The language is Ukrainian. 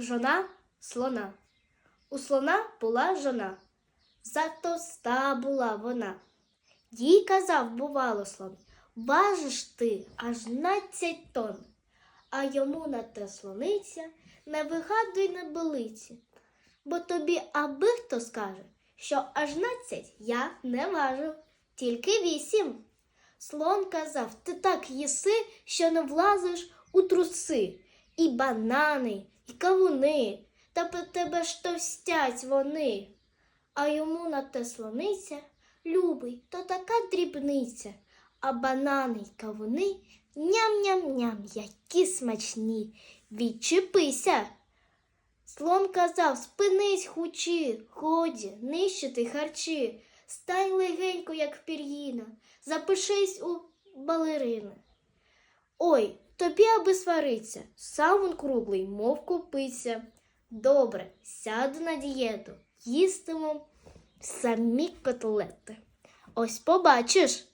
жона слона. У слона була жона, затовста була вона. Їй казав, бувало слон, важиш ти аж надцять тонн, а йому на те слониця не вигадуй на белиці, бо тобі аби хто скаже, що аж надцять я не важив, тільки вісім. Слон казав, ти так їси, що не влазиш у труси, і банани, і кавуни, та по тебе ж товстять вони. А йому на те слониця, любий, то така дрібниця, а банани й кавуни ням-ням-ням, які смачні. Відчепися. Слон казав, спинись хучі, годі, нищити харчі, стань легенько, як пір'їна, запишись у балерини. Ой, тобі аби свариться, сам він круглий, мов купиться. Добре, сяду на дієту, їстиму самі котлети. Ось побачиш.